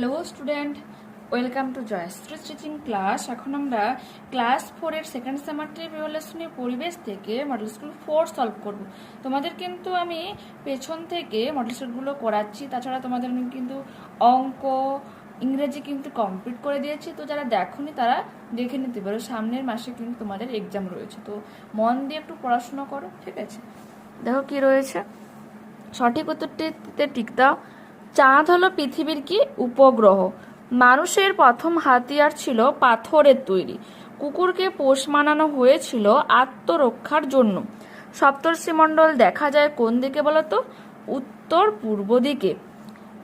Hello student welcome to Jayshree stitching class এখন আমরা class ফোরের সেকেন্ড সেমারটির রিভলিউশনী পরিবেশ থেকে মডেল স্কুল ফোর সলভ করব। তোমাদের কিন্তু আমি পেছন থেকে মডেল স্কুলগুলো করাচ্ছি। তাছাড়া তোমাদের আমি কিন্তু অঙ্ক, ইংরেজি কিন্তু কমপ্লিট করে দিয়েছি। তো যারা দেখোনি তারা দেখে নিতে পারো। সামনের মাসে কিন্তু তোমাদের এক্সাম রয়েছে। তো মন দিয়ে একটু পড়াশোনা করো, ঠিক আছে? দেখো কি রয়েছে। সঠিক উত্তরটিতে টিক দাও। চাঁদ হলো পৃথিবীর কি উপগ্রহ। মানুষের প্রথম হাতিয়ার ছিল পাথরের তৈরি। কুকুরকে পোষ মানানো হয়েছিল আত্মরক্ষার জন্য। সপ্তর্ষিমণ্ডল দেখা যায় কোন দিকে বলতো? উত্তর পূর্ব দিকে।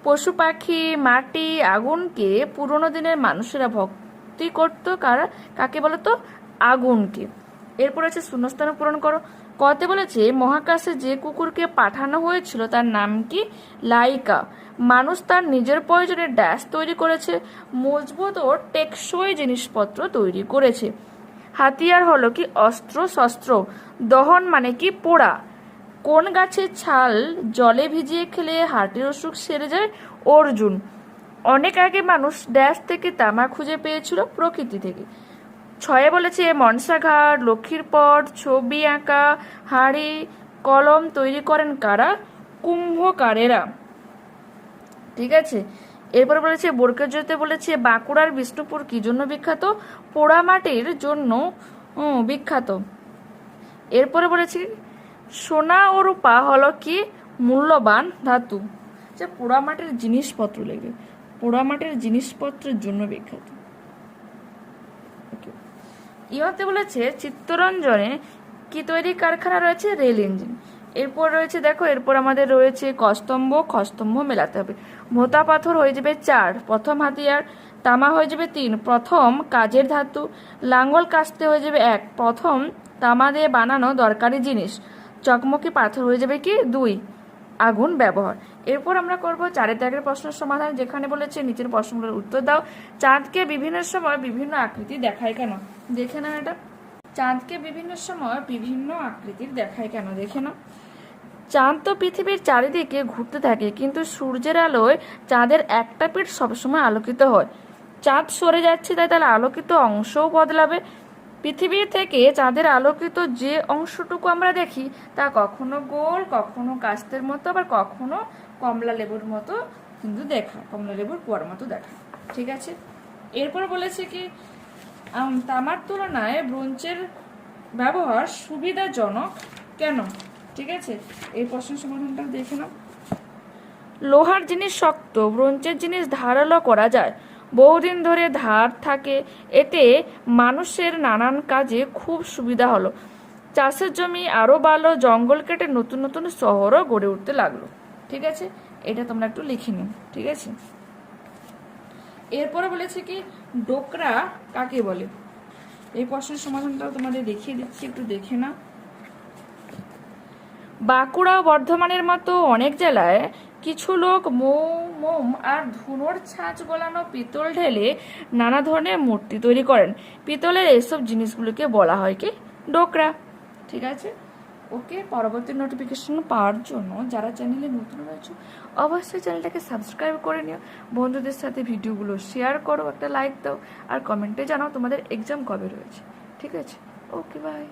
পশু পাখি, মাটি, আগুনকে পুরোনো দিনের মানুষেরা ভক্তি করতো কারা? কাকে বলতো? আগুনকে। এরপর আছে শূন্যস্থান পূরণ করো। কতে বলেছে, মহাকাশে যে কুকুরকে পাঠানো হয়েছিল তার নাম কি? লাইকা। মানুষ তার নিজের প্রয়োজনে ড্যাশ তৈরি করেছে, মজবুত ও টেকসই জিনিসপত্র তৈরি করেছে। হাতিয়ার হলো কি অস্ত্র, শস্ত্র? দহন মানে কি পোড়া? কোন গাছের ছাল জলে ভিজিয়ে খেলে হার্টের অসুখ সেরে যায়? অর্জুন। অনেক আগে মানুষ ড্যাশ থেকে তামা খুঁজে পেয়েছিল প্রকৃতি থেকে। ছয়ে বলেছে মনসাঘাট লক্ষ্মীর পট, ছবি আঁকা, হাড়ি, কলম তৈরি করেন কারা? কুম্ভকারেরা। ঠিক আছে? এরপর বলেছে, বোরকেজতে বলেছে, বাঁকুড়ার বিষ্ণুপুর কি জন্য বিখ্যাত? পোড়ামাটির জন্য বিখ্যাত। এরপরে বলেছে, সোনা ও রূপা হলো কি মূল্যবান ধাতু? যে পোড়ামাটির জিনিসপত্র লেগে, পোড়ামাটির জিনিসপত্রের জন্য বিখ্যাত। ইহাতে বলেছে, চিত্তরঞ্জনে কি তৈরি কারখানা রয়েছে? Rail engine. এরপর রয়েছে, দেখো, এরপর আমাদের রয়েছে কস্তম্ভ খস্তম্ভ মেলাতে হবে। ভোতা পাথর হয়ে যাবে চার, প্রথম হাতিয়ার, তামা হয়ে যাবে তিন, প্রথম কাজের ধাতু লাঙ্গল কাস্তে হয়ে যাবে এক, প্রথম তামা দিয়ে বানানো দরকারি জিনিস, চকমকি পাথর হয়ে যাবে কি? দুই আগুন ব্যবহার। এরপর আমরা করব চারের ত্যাগের প্রশ্নের সমাধান, যেখানে বলেছে, নিচের প্রশ্নগুলোর উত্তর দাও। চাঁদকে বিভিন্ন সময় বিভিন্ন আকৃতি দেখায় কেন? দেখে না এটা। চাঁদকে বিভিন্ন সময় বিভিন্ন আকৃতির দেখায় কেন? দেখে না চাঁদ তো পৃথিবীর চারিদিকে ঘুরতে থাকে, কিন্তু সূর্যের আলোয় চাঁদের একটা পিঠ সবসময় আলোকিত হয়। চাঁদ সরে যাচ্ছে, তাই তাহলে আলোকিত অংশও বদলাবে। পৃথিবী থেকে চাঁদের আলোকিত যে অংশটুকু আমরা দেখি, তা কখনো গোল, কখনো কাস্তের মতো, আবার কখনো কমলা লেবুর মতো কিন্তু দেখা, কমলা লেবুর কুয়ার মতো দেখা। ঠিক আছে? এরপর বলেছে কি তামার তুলনায় ব্রোঞ্চের ব্যবহার সুবিধাজনক কেন? ঠিক আছে? এই প্রশ্নের সমাধানটা দেখে নাও। লোহার জিনিস শক্ত ব্রোঞ্চের জিনিস ধারালো করা যায়। বহুদিন ধরে ধার থাকে, এতে মানুষের নানান কাজে খুব সুবিধা হলো। চাষের জমি আরও ভালো জঙ্গল কেটে নতুন নতুন শহরও গড়ে উঠতে লাগল। ঠিক আছে? এটা তোমরা একটু লিখে নিও, ঠিক আছে? এরপরে বলেছে কি, ডোকরা কাকে বলে? এই প্রশ্নের সমাধানটাও তোমাদের দেখিয়ে দিচ্ছি, একটু দেখে না বাঁকুড়া বর্ধমানের মতো অনেক জেলায় কিছু লোক মৌ, মোম আর ধুনোর ছাঁচ গলানো পিতল ঢেলে নানা ধরনের মূর্তি তৈরি করেন। পিতলের এসব জিনিসগুলোকে বলা হয় কি? ডোকরা। ঠিক আছে? ওকে পরবর্তী নোটিফিকেশন পাওয়ার জন্য যারা চ্যানেলে নতুন রয়েছে, অবশ্যই চ্যানেলটাকে সাবস্ক্রাইব করে নিও। বন্ধুদের সাথে ভিডিওগুলো শেয়ার করো, একটা লাইক দাও, আর কমেন্টে জানাও তোমাদের এক্সাম কবে রয়েছে। ঠিক আছে? Okay bye